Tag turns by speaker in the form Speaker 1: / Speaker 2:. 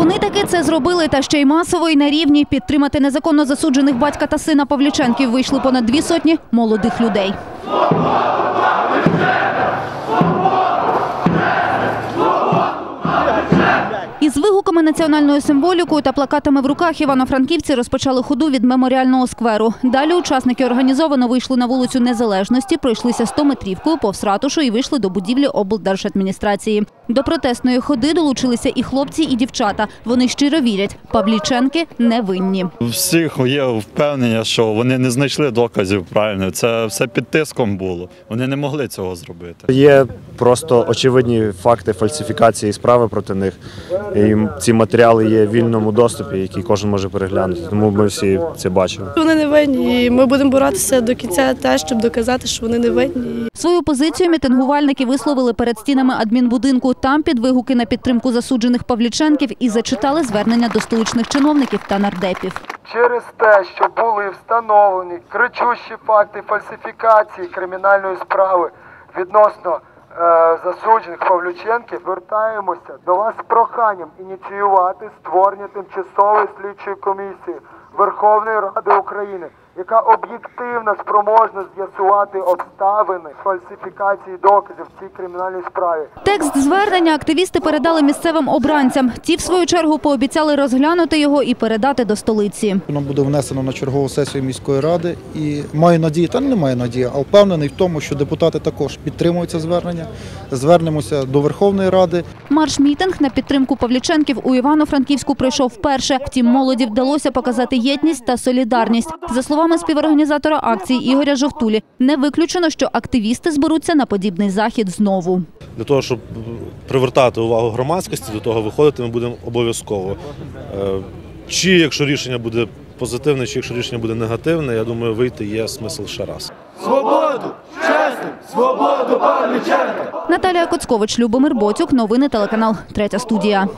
Speaker 1: Вони таки це зробили, та ще й масово і на рівні. Підтримати незаконно засуджених батька та сина Павліченків вийшли понад дві сотні молодих людей. Із національною символікою та плакатами в руках івано-франківці розпочали ходу від меморіального скверу. Далі учасники організовано вийшли на вулицю Незалежності, пройшлися 100-метрівкою повз ратушу і вийшли до будівлі облдержадміністрації. До протестної ходи долучилися і хлопці, і дівчата. Вони щиро вірять, Павліченки невинні.
Speaker 2: У всіх є впевнення, що вони не знайшли доказів правильно. Це все під тиском було. Вони не могли цього зробити.
Speaker 3: Є просто очевидні факти фальсифікації справи проти них. І ці матеріали є в вільному доступі, які кожен може переглянути. Тому ми всі це бачимо.
Speaker 4: Вони не винні, і ми будемо боротися до кінця теж, щоб доказати, що вони не винні.
Speaker 1: Свою позицію мітингувальники висловили перед стінами адмінбудинку. Там під вигуки на підтримку засуджених Павліченків і зачитали звернення до столичних чиновників та нардепів.
Speaker 5: Через те, що були встановлені кричущі факти фальсифікації кримінальної справи відносно засуджених Павлюченки звертаємося до вас з проханням ініціювати створення тимчасової слідчої комісії Верховної Ради України, яка об'єктивно спроможна з'ясувати обставини фальсифікації доказів в цій кримінальній справі.
Speaker 1: Текст звернення активісти передали місцевим обранцям. Ті, в свою чергу, пообіцяли розглянути його і передати до столиці.
Speaker 6: Воно буде внесено на чергову сесію міської ради і маю надію, та не маю надії, а впевнений в тому, що депутати також підтримують це звернення. Звернемося до Верховної Ради.
Speaker 1: Марш-мітинг на підтримку Павліченків у Івано-Франківську пройшов вперше. Втім, молоді вдалося показати єдність та солідарність. За словами співорганізатора акції Ігоря Жовтулі, не виключено, що активісти зберуться на подібний захід знову.
Speaker 7: Для того, щоб привертати увагу громадськості, до того виходити ми будемо обов'язково. Е, Чи якщо рішення буде позитивне, чи якщо рішення буде негативне, я думаю, вийти є смисл ще раз.
Speaker 1: Наталія Коцкович, Любомир Боцюк. Новини телеканал Третя студія.